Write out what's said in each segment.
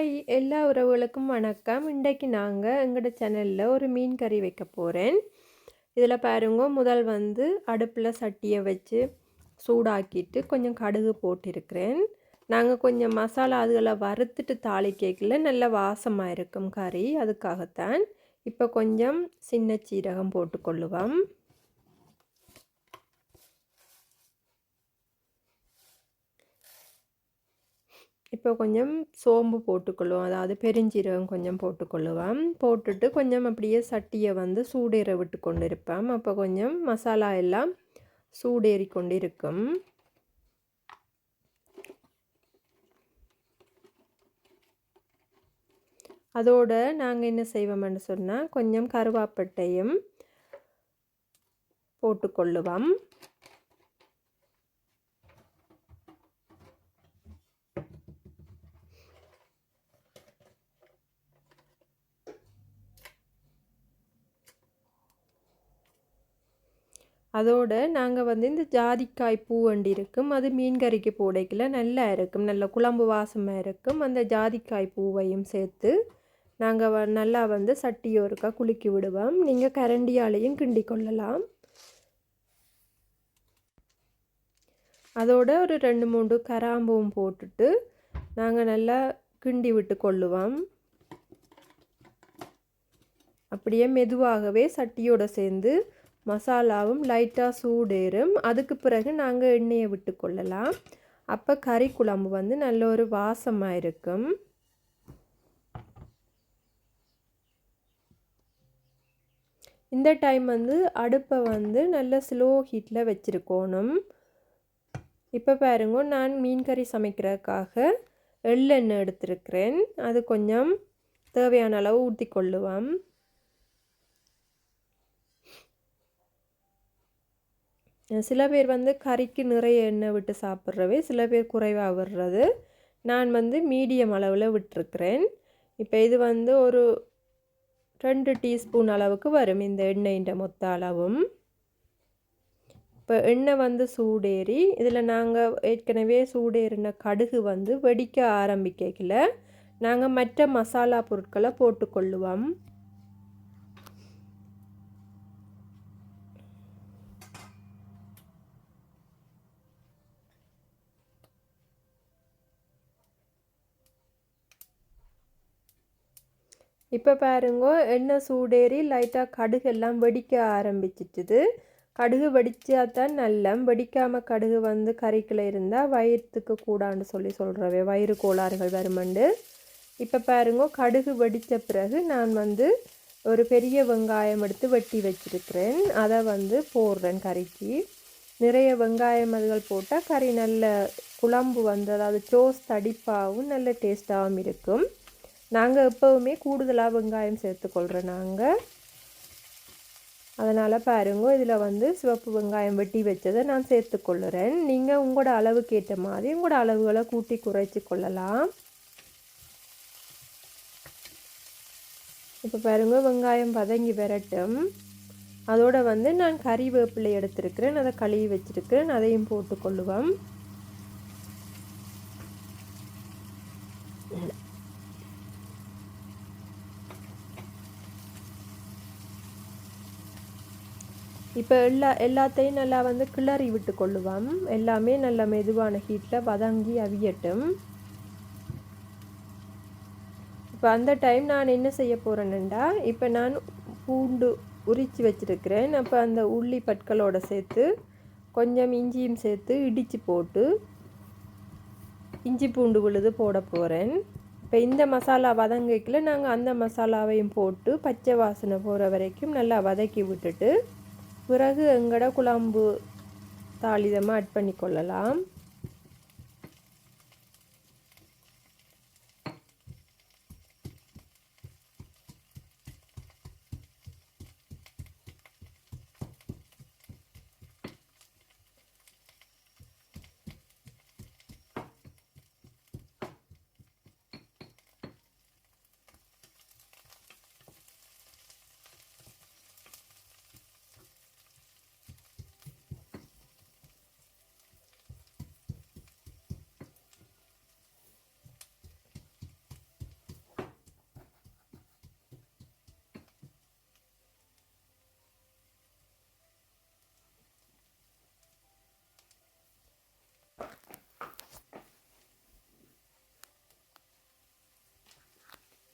Hi எல்லா உறவுகளுக்கும் வணக்கம். இன்றைக்கு நாங்கள் எங்களோட சேனலில் ஒரு மீன் கறி வைக்க போகிறேன் இதில் பாருங்க முதல் வந்து அடுப்பில் சட்டியை வச்சு சூடாக்கிட்டு கொஞ்சம் கடுகு போட்டிருக்கிறேன். நாங்கள் கொஞ்சம் மசாலா அதுகளை வறுத்துட்டு தாளி கேட்கல நல்ல வாசமாக இருக்கும் கறி அதுக்காகத்தான். இப்போ கொஞ்சம் சின்ன சீரகம் போட்டுக்கொள்ளுவோம். இப்போ கொஞ்சம் சோம்பு போட்டுக்கொள்வோம். அதாவது பெருஞ்சீரகம் கொஞ்சம் போட்டுக்கொள்ளுவோம். போட்டுட்டு கொஞ்சம் அப்படியே சட்டியை வந்து சூடேற விட்டு கொண்டு இருப்பேன் அப்போ கொஞ்சம் மசாலா எல்லாம் சூடேறி கொண்டு இருக்கும் அதோடு நாங்கள் என்ன செய்வோம்னு சொன்னால் கொஞ்சம் கருவாப்பட்டையும் போட்டுக்கொள்ளுவோம். அதோடு நாங்கள் வந்து இந்த ஜாதிக்காய் பூ வண்டி இருக்கும். அது மீன் கறிக்கு போடைக்கில் நல்லா இருக்கும். நல்ல குழம்பு வாசமாக இருக்கும். அந்த ஜாதிக்காய் பூவையும் சேர்த்து நாங்கள் வ நல்லா வந்து சட்டியோருக்கா குலுக்கி விடுவோம். நீங்கள் கரண்டியாலையும் கிண்டி கொள்ளலாம். அதோட ஒரு ரெண்டு மூன்று கராம்பும் போட்டுட்டு நாங்கள் நல்லா கிண்டி விட்டு கொள்ளுவோம். அப்படியே மெதுவாகவே சட்டியோடு சேர்ந்து மசாலாவும் லைட்டாக சூடேறும். அதுக்கு பிறகு நாங்கள் எண்ணெயை விட்டு கொள்ளலாம். அப்போ கறி குழம்பு வந்து நல்ல ஒரு வாசமாக இருக்கும். இந்த டைம் வந்து அடுப்பை வந்து நல்ல ஸ்லோ ஹீட்டில் வச்சுருக்கணும். இப்போ பாருங்க நான் மீன் கறி சமைக்கிறதுக்காக எள்ளெண்ணெய் எடுத்திருக்கிறேன். அது கொஞ்சம் தேவையான அளவு ஊற்றி கொள்ளுவேன் சில பேர் வந்து கறிக்கு நிறைய எண்ணெய் விட்டு சாப்பிட்றவே சில பேர் குறைவாக விடுறது. நான் வந்து மீடியம் அளவில் விட்டுருக்குறேன். இப்போ இது வந்து ஒரு ரெண்டு டீஸ்பூன் அளவுக்கு வரும் இந்த எண்ணெயின் மொத்த அளவும். இப்போ எண்ணெய் வந்து சூடேறி இதில் நாங்கள் ஏற்கனவே சூடேறின கடுகு வந்து வெடிக்க ஆரம்பிக்கல. நாங்கள் மற்ற மசாலா பொருட்களை போட்டுக்கொள்ளுவோம். இப்போ பாருங்க எண்ணெய் சூடேறி லைட்டாக கடுகு எல்லாம் வெடிக்க ஆரம்பிச்சிட்டுது. கடுகு வெடிச்சா தான் நல்ல வெடிக்காமல் கடுகு வந்து கறிக்கில் இருந்தால் வயிற்றுக்கு கூடான்னு சொல்லி சொல்கிறவே வயிறு கோளாறுகள் வருமண்டு. இப்போ பாருங்க கடுகு வெடித்த பிறகு நான் வந்து ஒரு பெரிய வெங்காயம் எடுத்து வெட்டி வச்சிருக்கிறேன். அதை வந்து போடுறேன் கறிக்கு. நிறைய வெங்காயம் அதுகள் போட்டால் கறி நல்ல குழம்பு வந்து அதாவது சோஸ் தடிப்பாகவும் நல்ல டேஸ்ட்டாகவும் இருக்கும். நாங்கள் எப்போவுமே கூடுதலாக வெங்காயம் சேர்த்துக்கொள்கிறோம் நாங்கள் அதனால் பாருங்க இதில் வந்து சிவப்பு வெங்காயம் வெட்டி வச்சதை நான் சேர்த்துக்கொள்ளுறேன். நீங்கள் உங்களோட அளவுக்கு ஏற்ற மாதிரி உங்களோட அளவுகளை கூட்டி குறைச்சி கொள்ளலாம். இப்போ பாருங்க வெங்காயம் வதங்கி வரட்டும். அதோடு வந்து நான் கறிவேப்பிலை எடுத்திருக்கிறேன் அதை கழுவி வச்சுருக்கிறேன் அதையும் போட்டுக்கொள்ளுவேன் இப்போ எல்லா எல்லாத்தையும் நல்லா வந்து கிளறி விட்டு கொள்ளுவோம். எல்லாமே நல்ல மெதுவான ஹீட்டில் வதங்கி அவியட்டும். இப்போ அந்த டைம் நான் என்ன செய்ய போகிறேன்னுண்டா இப்போ நான் பூண்டு உரித்து வச்சுருக்கிறேன். அப்போ அந்த உள்ளி பற்களோடு சேர்த்து கொஞ்சம் இஞ்சியும் சேர்த்து இடித்து போட்டு இஞ்சி பூண்டு விழுது போட போகிறேன் இப்போ இந்த மசாலா வதங்கிக்கல நாங்கள் அந்த மசாலாவையும் போட்டு பச்சை வாசனை போகிற வரைக்கும் நல்லா வதக்கி விட்டுட்டு பிறகு எங்கட குழம்பு தாளிதமாக ஆட் பண்ணி கொள்ளலாம்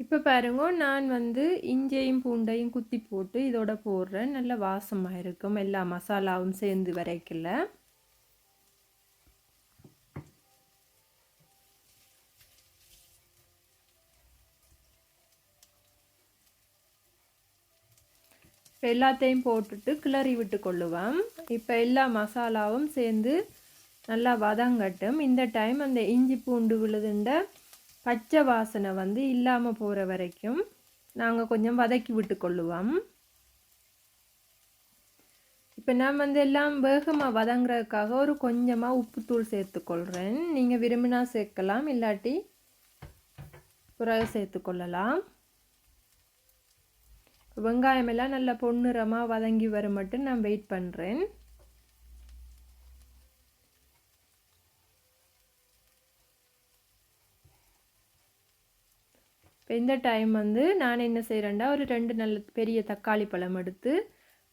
இப்போ பாருங்க நான் வந்து இஞ்சையும் பூண்டையும் குத்தி போட்டு இதோட போடுறேன். நல்ல வாசமாக இருக்கும். எல்லா மசாலாவும் சேர்ந்து வரைக்கல. இப்போ எல்லாத்தையும் போட்டுட்டு கிளறி விட்டு கொள்ளுவோம். இப்போ எல்லா மசாலாவும் சேர்ந்து நல்லா வதங்கட்டும். இந்த டைம் அந்த இஞ்சி பூண்டு விழுதுண்ட பச்சை வாசனை வந்து இல்லாமல் போகிற வரைக்கும் நாங்கள் கொஞ்சம் வதக்கி விட்டு கொள்ளுவோம் இப்போ நான் வந்து எல்லாம் வேகமாக வதங்குறதுக்காக ஒரு கொஞ்சமாக உப்புத்தூள் சேர்த்துக்கொள்கிறேன் நீங்கள் விரும்பினா சேர்க்கலாம் இல்லாட்டி பிறகு சேர்த்துக்கொள்ளலாம். வெங்காயமெல்லாம் நல்லா பொன்னிறமாக வதங்கி வர மட்டும் நான் வெயிட் பண்ணுறேன் இப்போ இந்த டைம் வந்து நான் என்ன செய்கிறேன்டா ஒரு ரெண்டு நல்ல பெரிய தக்காளி பழம் எடுத்து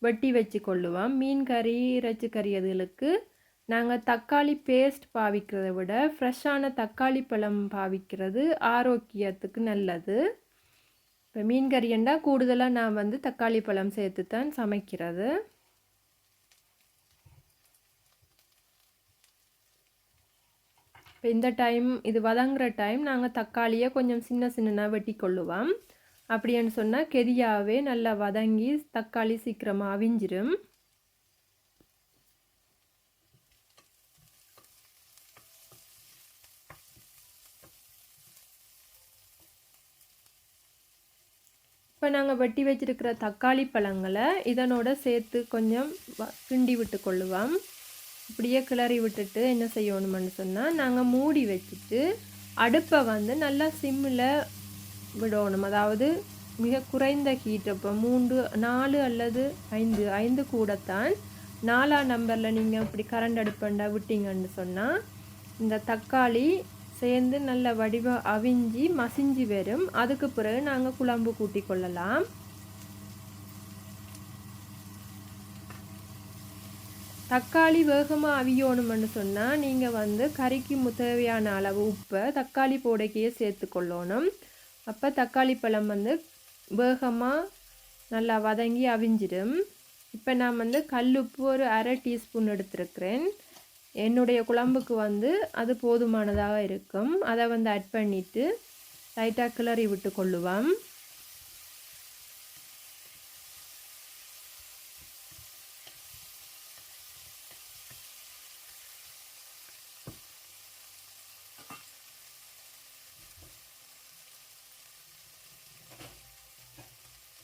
வெட்டி வச்சு கொள்ளுவோம் மீன் கறி இறைச்சி கறி அதுகளுக்கு. நாங்கள் தக்காளி பேஸ்ட் பாவிக்கிறத விட ஃப்ரெஷ்ஷான தக்காளி பழம் பாவிக்கிறது ஆரோக்கியத்துக்கு நல்லது. இப்போ மீன் கறியண்டா கூடுதலாக நான் வந்து தக்காளி பழம் சேர்த்து தான் சமைக்கிறது. இப்போ இந்த டைம் இது வதங்குற டைம் நாங்கள் தக்காளியை கொஞ்சம் சின்ன சின்னதாக வெட்டி கொள்ளுவோம் அப்படின்னு சொன்னால் கெதியாகவே நல்லா வதங்கி தக்காளி சீக்கிரமாக அவிஞ்சிரும். இப்போ நாங்கள் வெட்டி வச்சிருக்கிற தக்காளி பழங்களை இதனோட சேர்த்து கொஞ்சம் கிண்டி விட்டு கொள்ளுவோம் இப்படியே கிளறி விட்டுட்டு என்ன செய்யணும்னு சொன்னால் நாங்கள் மூடி வச்சுட்டு அடுப்பை வந்து நல்லா சிம்மில் விடணும். அதாவது மிக குறைந்த ஹீட் இப்போ மூன்று நாலு அல்லது ஐந்து ஐந்து கூடத்தான் நாலாம் நம்பரில் நீங்கள் இப்படி கரண்ட் அடுப்பண்டா விட்டீங்கன்னு சொன்னால் இந்த தக்காளி சேர்ந்து நல்ல வடிவ அவிஞ்சி மசிஞ்சு வரும். அதுக்கு பிறகு நாங்கள் குழம்பு கூட்டி கொள்ளலாம். தக்காளி வேகமாக அவியணும்னு சொன்னால் நீங்கள் வந்து கறிக்கு தேவையான அளவு உப்பை தக்காளி போடைக்கையே சேர்த்து கொள்ளணும். அப்போ தக்காளி பழம் வந்து வேகமாக நல்லா வதங்கி அவிஞ்சிடும். இப்போ நான் வந்து கல்லுப்பு ஒரு அரை டீஸ்பூன் எடுத்துருக்கிறேன். என்னுடைய குழம்புக்கு வந்து அது போதுமானதாக இருக்கும். அதை வந்து ஆட் பண்ணிவிட்டு லைட்டாக கிளறி விட்டு கொள்ளுவேன்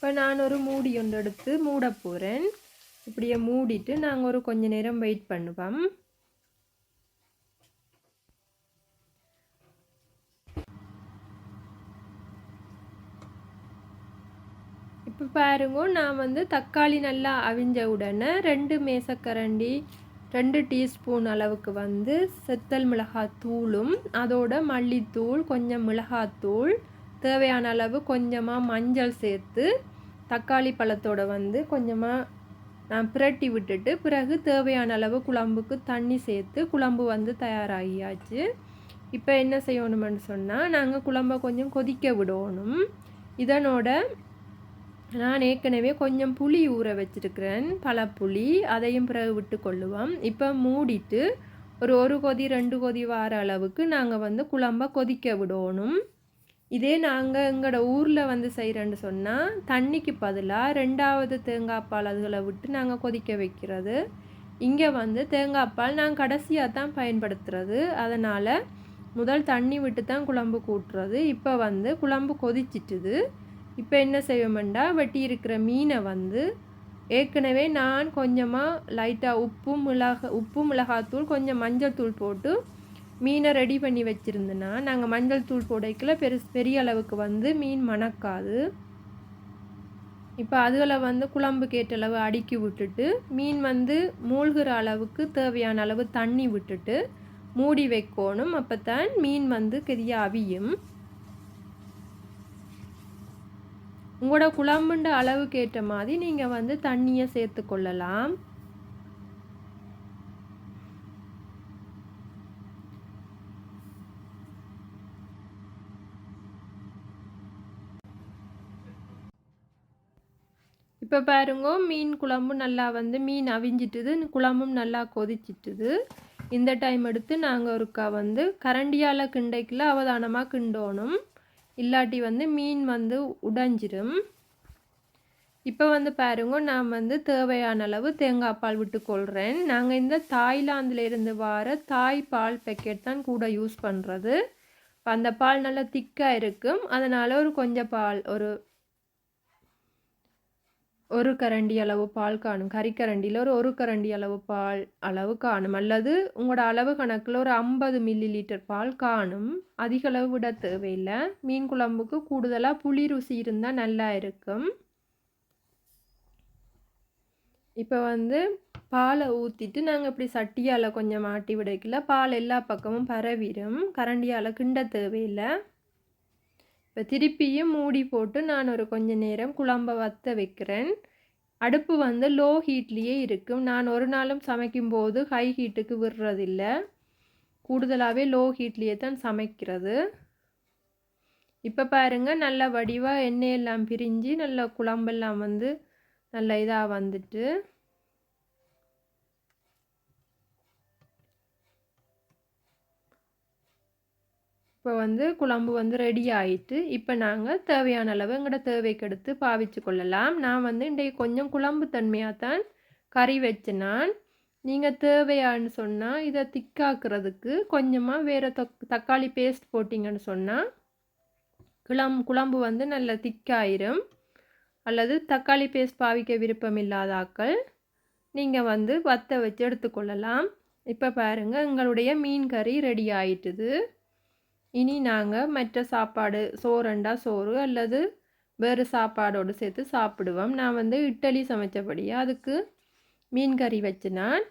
இப்போ நான் ஒரு மூடி ஒன்று எடுத்து மூட போகிறேன் இப்படியே மூடிட்டு நாங்கள் ஒரு கொஞ்ச நேரம் வெயிட் பண்ணுவோம். இப்போ பாருங்க நான் வந்து தக்காளி நல்லா அவிஞ்ச உடனே ரெண்டு மேசக்கரண்டி ரெண்டு டீஸ்பூன் அளவுக்கு வந்து செத்தல் மிளகாய் தூளும் அதோட மல்லித்தூள் கொஞ்சம் மிளகாத்தூள் தேவையான அளவு கொஞ்சமாக மஞ்சள் சேர்த்து தக்காளி பழத்தோட வந்து கொஞ்சமாக நான் பிரட்டி விட்டுட்டு பிறகு தேவையான அளவு குழம்புக்கு தண்ணி சேர்த்து குழம்பு வந்து தயாராகியாச்சு. இப்போ என்ன செய்யணுமென்னு சொன்னால் நாங்கள் குழம்பை கொஞ்சம் கொதிக்க விடணும். இதனோட நான் ஏற்கனவே கொஞ்சம் புளி ஊற வச்சுருக்கிறேன். பழப்புளி அதையும் பிறகு விட்டு கொள்ளுவோம் இப்போ மூடிட்டு ஒரு ஒரு கொதி ரெண்டு கொதி வார அளவுக்கு நாங்கள் வந்து குழம்பை கொதிக்க விடணும். இதே நாங்கள் எங்களோட ஊரில் வந்து செய்கிறேன்னு சொன்னால் தண்ணிக்கு பதிலாக ரெண்டாவது தேங்காய் பால் அதுகளை விட்டு நாங்கள் கொதிக்க வைக்கிறது. இங்கே வந்து தேங்காய் பால் நாங்கள் கடைசியாக தான் பயன்படுத்துகிறது அதனால் முதல் தண்ணி விட்டு தான் குழம்பு கூட்டுறது. இப்போ வந்து குழம்பு கொதிச்சிட்டுது. இப்போ என்ன செய்வோம்டா வெட்டி இருக்கிற மீனை வந்து ஏற்கனவே நான் கொஞ்சமாக லைட்டாக உப்பும் மிளகா உப்பு மிளகாத்தூள் கொஞ்சம் மஞ்சள் தூள் போட்டு மீனை ரெடி பண்ணி வச்சுருந்தேன்னா நாங்கள் மஞ்சள் தூள் போடைக்குள்ள பெருசு பெரிய அளவுக்கு வந்து மீன் மணக்காது. இப்போ அதில் வந்து குழம்பு கேட்ட அளவு அடுக்கி விட்டுட்டு மீன் வந்து மூழ்கிற அளவுக்கு தேவையான அளவு தண்ணி விட்டுட்டு மூடி வைக்கணும். அப்போ தான் மீன் வந்து கெதிய அவியும். உங்களோட குழம்புண்ட அளவுக்கு ஏற்ற மாதிரி நீங்கள் வந்து தண்ணியை சேர்த்து கொள்ளலாம். இப்போ பாருங்க மீன் குழம்பு நல்லா வந்து மீன் அவிஞ்சிட்டுது குழம்பும் நல்லா கொதிச்சிட்டுது. இந்த டைம் எடுத்து நாங்கள் ஒருக்கா வந்து கரண்டியால் கிண்டைக்குள்ள அவதானமாக கிண்டோணும். இல்லாட்டி வந்து மீன் வந்து உடைஞ்சிரும். இப்போ வந்து பாருங்க நான் வந்து தேவையான அளவு தேங்காய் பால் விட்டுக்கொள்கிறேன் நாங்கள் இந்த தாய்லாந்தில் இருந்து வர தாய் பால் பேக்கெட் தான் கூட யூஸ் பண்ணுறது அந்த பால் நல்லா திக்காக இருக்கும். அதனால் ஒரு கொஞ்சம் பால் ஒரு ஒரு கரண்டி அளவு பால் காணும் கறிக்கரண்டியில் ஒரு ஒரு கரண்டி அளவு பால் அளவு காணும் அல்லது உங்களோட அளவு கணக்கில் ஒரு ஐம்பது மில்லி லிட்டர் பால் காணும். அதிக அளவு விட தேவையில்லை. மீன் குழம்புக்கு கூடுதலாக புளி ருசி இருந்தால் நல்லா இருக்கும். இப்போ வந்து பாலை ஊற்றிட்டு நாங்கள் இப்படி சட்டியால் கொஞ்சம் மாட்டி விடைக்கல பால் எல்லா பக்கமும் பரவிடும் கரண்டியால் கிண்ட தேவையில்லை. இப்போ திருப்பியும் மூடி போட்டு நான் ஒரு கொஞ்ச நேரம் குழம்ப வத்த வைக்கிறேன். அடுப்பு வந்து லோ ஹீட்லேயே இருக்கும். நான் ஒரு நாளும் சமைக்கும்போது ஹை ஹீட்டுக்கு விடுறதில்ல. கூடுதலாகவே லோ ஹீட்லேயே தான் சமைக்கிறது. இப்போ பாருங்கள் நல்ல வடிவாக எண்ணெயெல்லாம் பிரிஞ்சு நல்ல குழம்பெல்லாம் வந்து நல்ல இதாக வந்துட்டு இப்போ வந்து குழம்பு வந்து ரெடி ஆயிட்டு இப்போ நாங்கள் தேவையான அளவு எங்களோட தேவைக்கு எடுத்து பாவிச்சு கொள்ளலாம். நான் வந்து இன்றைக்கு கொஞ்சம் குழம்பு தன்மையாக தான் கறி வச்சு நான் நீங்கள் தேவையான்னு சொன்னால் இதை திக்காக்குறதுக்கு கொஞ்சமாக வேறு தக்காளி பேஸ்ட் போட்டிங்கன்னு சொன்னால் குழம் குழம்பு வந்து நல்ல திக்காயிரும். அல்லது தக்காளி பேஸ்ட் பாவிக்க விருப்பம் இல்லாத ஆக்கள் நீங்கள் வந்து வத்த வச்சு எடுத்துக்கொள்ளலாம் இப்போ பாருங்கள் எங்களுடைய மீன் கறி ரெடி ஆயிட்டுது. இனி நாங்கள் மற்ற சாப்பாடு சோறண்டா சோறு அல்லது வேறு சாப்பாடோடு சேர்த்து சாப்பிடுவோம். நான் வந்து இட்டலி சமைச்சபடியாக அதுக்கு மீன் கறி வச்சு நான்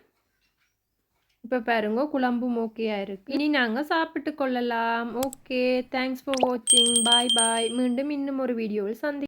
இப்போ பாருங்க குழம்பும் ஓகேயாக இருக்குது இனி நாங்கள் சாப்பிட்டு கொள்ளலாம். ஓகே தேங்க்ஸ் ஃபார் வாட்சிங் பாய் பாய் மீண்டும் இன்னும் ஒரு வீடியோவில் சந்தி